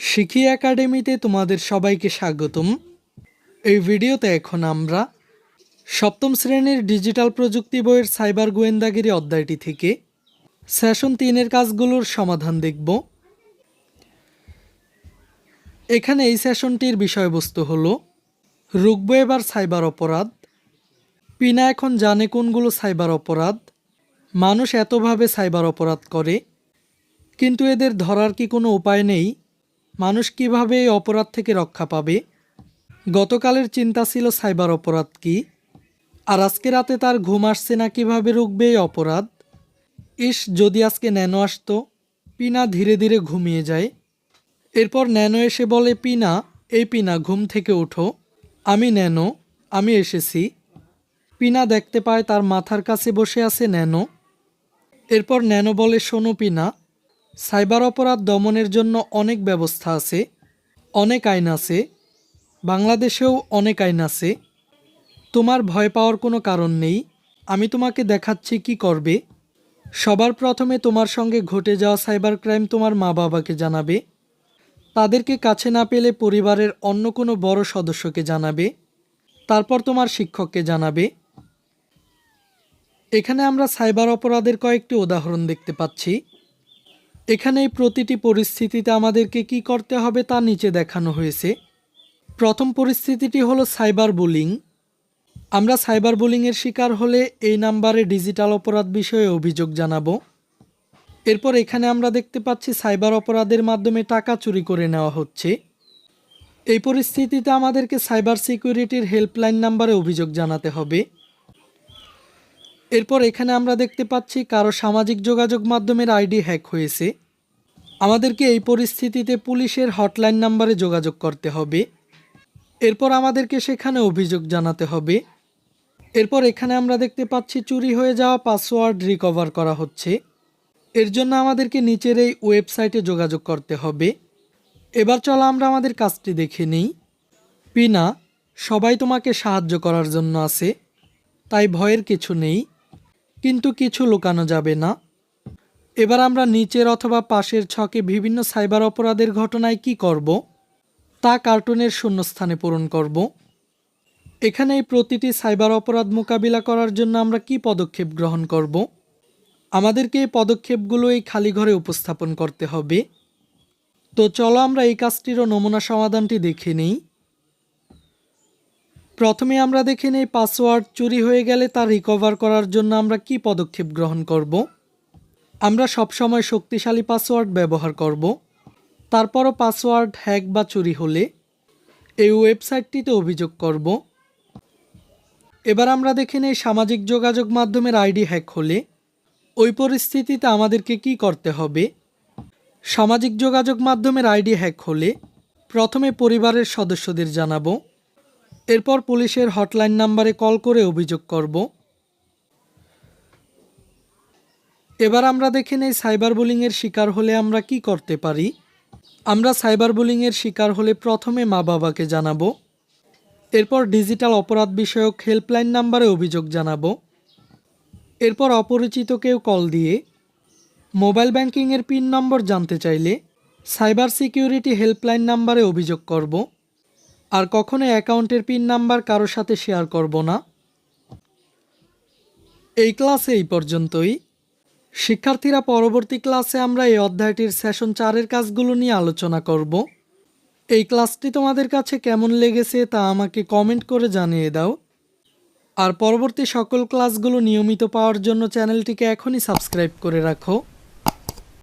শিখি একাডেমিতে তোমাদের সবাইকে স্বাগতম। এই ভিডিওতে এখন আমরা সপ্তম শ্রেণির ডিজিটাল প্রযুক্তি বইয়ের সাইবার গোয়েন্দাগিরি অধ্যায়টি থেকে সেশন তিনের কাজগুলোর সমাধান দেখব। এখানে এই সেশনটির বিষয়বস্তু হলো রুকবো এবার সাইবার অপরাধ, পিনা এখন জানে কোনগুলো সাইবার অপরাধ, মানুষ এতভাবে সাইবার অপরাধ করে, কিন্তু এদের ধরার কি কোনো উপায় নেই মানুষ কীভাবে এই অপরাধ থেকে রক্ষা পাবে? গতকালের চিন্তা ছিল সাইবার অপরাধ কি? আর আজকে রাতে তার ঘুম আসছে না কীভাবে রুখবে এই অপরাধ? ইস, যদি আজকে ন্যানো আসতো, পিনা ধীরে ধীরে ঘুমিয়ে যায়। এরপর ন্যানো এসে বলে, পিনা, এই পিনা, ঘুম থেকে ওঠো। আমি ন্যানো, আমি এসেছি। পিনা দেখতে পায় তার মাথার কাছে বসে আছে ন্যানো। এরপর ন্যানো বলে, শোনো পিনা সাইবার অপরাধ দমনের জন্য অনেক ব্যবস্থা আছে, অনেক আইন আছে, বাংলাদেশেও অনেক আইন আছে। তোমার ভয় পাওয়ার কোনো কারণ নেই, আমি তোমাকে দেখাচ্ছি কি করবে। সবার প্রথমে তোমার সঙ্গে ঘটে যাওয়া সাইবার ক্রাইম তোমার মা বাবাকে জানাবে। তাদেরকে কাছে না পেলে পরিবারের অন্য কোনো বড় সদস্যকে জানাবে। তারপর তোমার শিক্ষককে জানাবে। এখানে আমরা সাইবার অপরাধের কয়েকটি উদাহরণ দেখতে পাচ্ছি। এখানে প্রতিটি পরিস্থিতিতে আমাদেরকে কি করতে হবে তা নিচে দেখানো হয়েছে। প্রথম পরিস্থিতিটি হলো সাইবার বুলিং। আমরা সাইবার বুলিংয়ের শিকার হলে এই নাম্বারে ডিজিটাল অপরাধ বিষয়ে অভিযোগ জানাব। এরপর এখানে আমরা দেখতে পাচ্ছি সাইবার অপরাধের মাধ্যমে টাকা চুরি করে নেওয়া হচ্ছে। এই পরিস্থিতিতে আমাদেরকে সাইবার সিকিউরিটির হেল্পলাইন নাম্বারে অভিযোগ জানাতে হবে। এরপর এখানে আমরা দেখতে পাচ্ছি কারও সামাজিক যোগাযোগ মাধ্যমের আইডি হ্যাক হয়েছে। আমাদেরকে এই পরিস্থিতিতে পুলিশের হটলাইন নাম্বারে যোগাযোগ করতে হবে। এরপর আমাদেরকে সেখানে অভিযোগ জানাতে হবে। এরপর এখানে আমরা দেখতে পাচ্ছি চুরি হয়ে যাওয়া পাসওয়ার্ড রিকভার করা হচ্ছে। এর জন্য আমাদেরকে নিচের এই ওয়েবসাইটে যোগাযোগ করতে হবে। এবার চলো আমরা আমাদের কাজটি দেখে নিই। পিনা, সবাই তোমাকে সাহায্য করার জন্য আছে। তাই ভয়ের কিছু নেই। কিন্তু কিছু লুকানো যাবে না। এবার আমরা নিচের অথবা পাশের ছকে বিভিন্ন সাইবার অপরাধের ঘটনায় কি করব? তা কার্টুনের শূন্যস্থানে পূরণ করব। এখানে এই প্রতিটি সাইবার অপরাধ মোকাবিলা করার জন্য আমরা কি পদক্ষেপ গ্রহণ করব? আমাদেরকে এই পদক্ষেপগুলো এই খালি ঘরে উপস্থাপন করতে হবে। তো চলো আমরা এই কাজটিরও নমুনা সমাধানটি দেখে নিই। প্রথমে আমরা দেখে নেই পাসওয়ার্ড চুরি হয়ে গেলে তা রিকভার করার জন্য আমরা কি পদক্ষেপ গ্রহণ করব। আমরা সবসময় শক্তিশালী পাসওয়ার্ড ব্যবহার করব। তারপরও পাসওয়ার্ড হ্যাক বা চুরি হলে এই ওয়েবসাইটটিতে অভিযোগ করব। এবার আমরা দেখে নেই সামাজিক যোগাযোগ মাধ্যমের আইডি হ্যাক হলে ওই পরিস্থিতিতে আমাদেরকে কি করতে হবে। সামাজিক যোগাযোগ মাধ্যমের আইডি হ্যাক হলে প্রথমে পরিবারের সদস্যদের জানাব। এরপর পুলিশের হটলাইন নাম্বারে কল করে অভিযোগ করব। এবার আমরা দেখে নেই সাইবার বুলিংয়ের শিকার হলে আমরা কি করতে পারি। আমরা সাইবার বুলিংয়ের শিকার হলে প্রথমে মা বাবাকে জানাব। এরপর ডিজিটাল অপরাধ বিষয়ক হেল্পলাইন নাম্বারে অভিযোগ জানাব। এরপর অপরিচিত কেউ কল দিয়ে মোবাইল ব্যাংকিংয়ের পিন নম্বর জানতে চাইলে সাইবার সিকিউরিটি হেল্পলাইন নাম্বারে অভিযোগ করব। আর কখনো অ্যাকাউন্টের পিন নাম্বার কারও সাথে শেয়ার করব না। এই ক্লাসে এই পর্যন্তই। শিক্ষার্থীরা পরবর্তী ক্লাসে আমরা এই অধ্যায়টির সেশন চারের কাজগুলো নিয়ে আলোচনা করব। এই ক্লাসটি তোমাদের কাছে কেমন লেগেছে তা আমাকে কমেন্ট করে জানিয়ে দাও। আর পরবর্তী সকল ক্লাসগুলো নিয়মিত পাওয়ার জন্য চ্যানেলটিকে এখনই সাবস্ক্রাইব করে রাখো।